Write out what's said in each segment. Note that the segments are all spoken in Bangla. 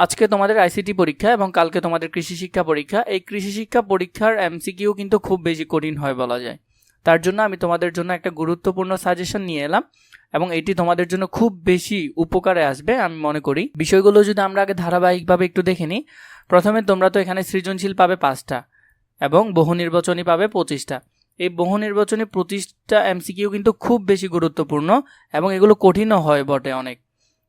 আজকে তোমাদের আইসিটি পরীক্ষা এবং কালকে তোমাদের কৃষি শিক্ষা পরীক্ষা। এই কৃষি শিক্ষা পরীক্ষার এমসিকিউ কিন্তু খুব বেশি কঠিন হয় বলা যায়। তার জন্য আমি তোমাদের জন্য একটা গুরুত্বপূর্ণ সাজেশন নিয়ে এলাম এবং এটি তোমাদের জন্য খুব বেশি উপকারে আসবে আমি মনে করি। বিষয়গুলো যদি আমরা আগে ধারাবাহিকভাবে একটু দেখে নিই, প্রথমে তোমরা তো এখানে সৃজনশীল পাবে পাঁচটা এবং বহু নির্বাচনী পাবে পঁচিশটা। এই বহু নির্বাচনী পঁচিশটা এমসিকিউ কিন্তু খুব বেশি গুরুত্বপূর্ণ এবং এগুলো কঠিনও হয় বটে অনেক।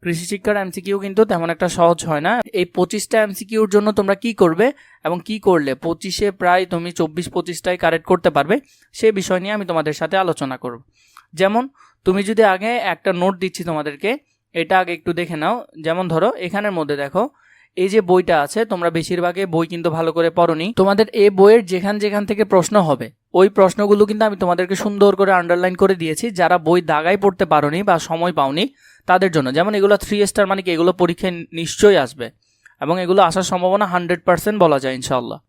কৃষি শিক্ষার এমসিকিউ কিন্তু তেমন একটা সহজ হয় না। এই পঁচিশটা এমসিকিউর জন্য তোমরা কি করবে এবং কি করলে? পঁচিশে প্রায় তুমি চব্বিশ পঁচিশটায় কারেক্ট করতে পারবে। সে বিষয় নিয়ে আমি তোমাদের সাথে আলোচনা করব। যেমন, তুমি যদি আগে একটা নোট দিচ্ছি তোমাদেরকে, এটা আগে একটু দেখে নাও। যেমন ধরো, এখানের মধ্যে দেখো, এই যে বইটা আছে, তোমরা বেশিরভাগে বই কিন্তু ভালো করে পড়নি। তোমাদের এই বইয়ের যেখান যেখান থেকে প্রশ্ন হবে ওই প্রশ্নগুলো কিন্তু আমি তোমাদেরকে সুন্দর করে আন্ডারলাইন করে দিয়েছি। যারা বই দাগাই পড়তে পারোনি বা সময় পাওনি, তাদের জন্য। যেমন এগুলো থ্রি স্টার মানে কি, এগুলো পরীক্ষায় নিশ্চয়ই আসবে। এবং এগুলো আসার সম্ভাবনা হান্ড্রেড পার্সেন্ট বলা যায় ইনশাল্লাহ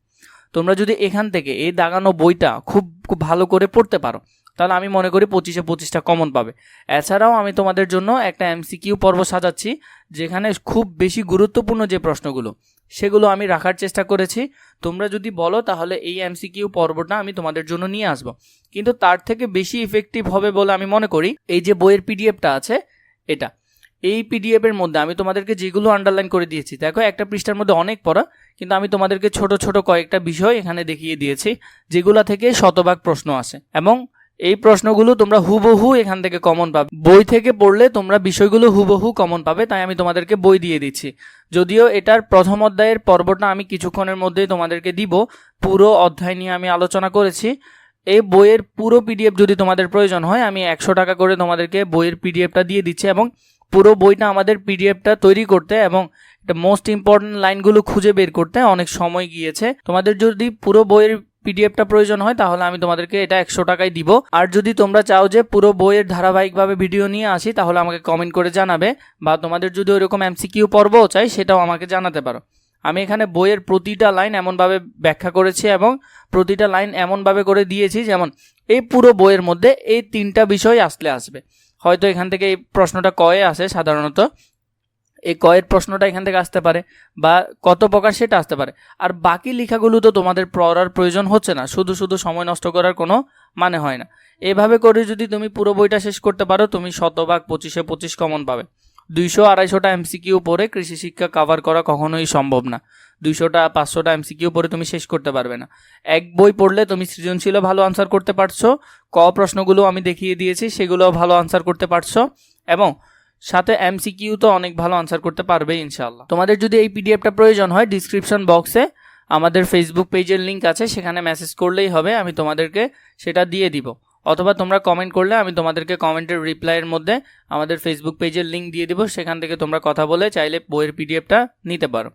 তোমরা যদি এখান থেকে এই দাগানো বইটা খুব খুব ভালো করে পড়তে পারো, তাহলে আমি মনে করি পঁচিশে পঁচিশটা কমন পাবে। এছাড়াও আমি তোমাদের জন্য একটা এমসিকিউ পর্ব সাজাচ্ছি, যেখানে খুব বেশি গুরুত্বপূর্ণ যে প্রশ্নগুলো সেগুলো আমি রাখার চেষ্টা করেছি। তোমরা যদি বলো, তাহলে এই এমসিকিউ পর্বটা আমি তোমাদের জন্য নিয়ে আসব। কিন্তু তার থেকে বেশি ইফেক্টিভ হবে বলে আমি মনে করি, এই যে বইয়ের পিডিএফটা আছে, এটা। এই পিডিএফ এর মধ্যে আমি তোমাদেরকে যেগুলো আন্ডারলাইন করে দিয়েছি, দেখো একটা পৃষ্ঠার মধ্যে অনেক পড়া, কিন্তু আমি তোমাদেরকে ছোট ছোট কয়েকটা বিষয় এখানে দেখিয়ে দিয়েছি, যেগুলো থেকে শতভাগ প্রশ্ন আসে। এবং এই প্রশ্নগুলো তোমরা হুবহু এখান থেকে কমন পাবে। বই থেকে পড়লে তোমরা বিষয়গুলো হুবহু কমন পাবে, তাই আমি তোমাদেরকে বই দিয়ে দিচ্ছি। যদিও এটার প্রথম অধ্যায়ের পর্বটা আমি কিছুক্ষণের মধ্যেই তোমাদেরকে দিব, পুরো অধ্যায় নিয়ে আমি আলোচনা করেছি। এই বইয়ের পুরো পিডিএফ যদি তোমাদের প্রয়োজন হয়, আমি একশো টাকা করে তোমাদেরকে বইয়ের পিডিএফটা দিয়ে দিচ্ছি এবং পুরো বইটা আমাদের পিডিএফটা তৈরি করতে এবং এটা মোস্ট ইম্পর্টেন্ট লাইনগুলো খুঁজে বের করতে অনেক সময় গিয়েছে। তোমাদের যদি পুরো বইয়ের পিডিএফটা প্রয়োজন হয়, তাহলে আমি তোমাদেরকে এটা একশো টাকায় দিব। আর যদি তোমরা চাও যে পুরো বইয়ের ধারাবাহিকভাবে ভিডিও নিয়ে আসি, তাহলে আমাকে কমেন্ট করে জানাবে, বা তোমাদের যদি ওইরকম এমসিকিউ পর্বও চাই, সেটাও আমাকে জানাতে পারো। আমি এখানে বইয়ের প্রতিটা লাইন এমনভাবে ব্যাখ্যা করেছি এবং প্রতিটা লাইন এমনভাবে করে দিয়েছি, যেমন, এই পুরো বইয়ের মধ্যে এই তিনটা বিষয় আসলে আসবে। হয়তো এখান থেকে এই প্রশ্নটা কয়ে আসে সাধারণত। এই কয়ের প্রশ্নটা এখান থেকে আসতে পারে বা কত প্রকার সেটা আসতে পারে। আর বাকি লেখাগুলো তো তোমাদের পড়ার প্রয়োজন হচ্ছে না, শুধু শুধু সময় নষ্ট করার কোনো মানে হয় না। এভাবে করে যদি তুমি পুরো বইটা শেষ করতে পারো, তুমি শতভাগ পঁচিশে পঁচিশ কমন পাবে। দুইশো আড়াইশোটা এমসিকিউ পড়ে কৃষি শিক্ষা কভার করা কখনোই সম্ভব না। দুইশোটা পাঁচশোটা এমসিকিউ পড়ে তুমি শেষ করতে পারবে না। এক বই পড়লে তুমি সৃজনশীলও ভালো আনসার করতে পারছ, ক প্রশ্নগুলো আমি দেখিয়ে দিয়েছি, সেগুলোও ভালো আনসার করতে পারছ এবং সাথে এমসিকিউ তো অনেক ভালো আনসার করতে পারবে ইনশাল্লাহ তোমাদের যদি এই পিডিএফটা প্রয়োজন হয় ডিসক্রিপশন বক্সে আমাদের ফেসবুক পেজের লিঙ্ক আছে, সেখানে মেসেজ করলেই হবে, আমি তোমাদেরকে সেটা দিয়ে দিব। অথবা তোমরা কমেন্ট করলে, আমি তোমাদেরকে কমেন্টের রিপ্লাইয়ের মধ্যে আমাদের ফেসবুক পেজের লিঙ্ক দিয়ে দিব, সেখান থেকে তোমরা কথা বলে চাইলে বইয়ের পিডিএফটা নিতে পারো।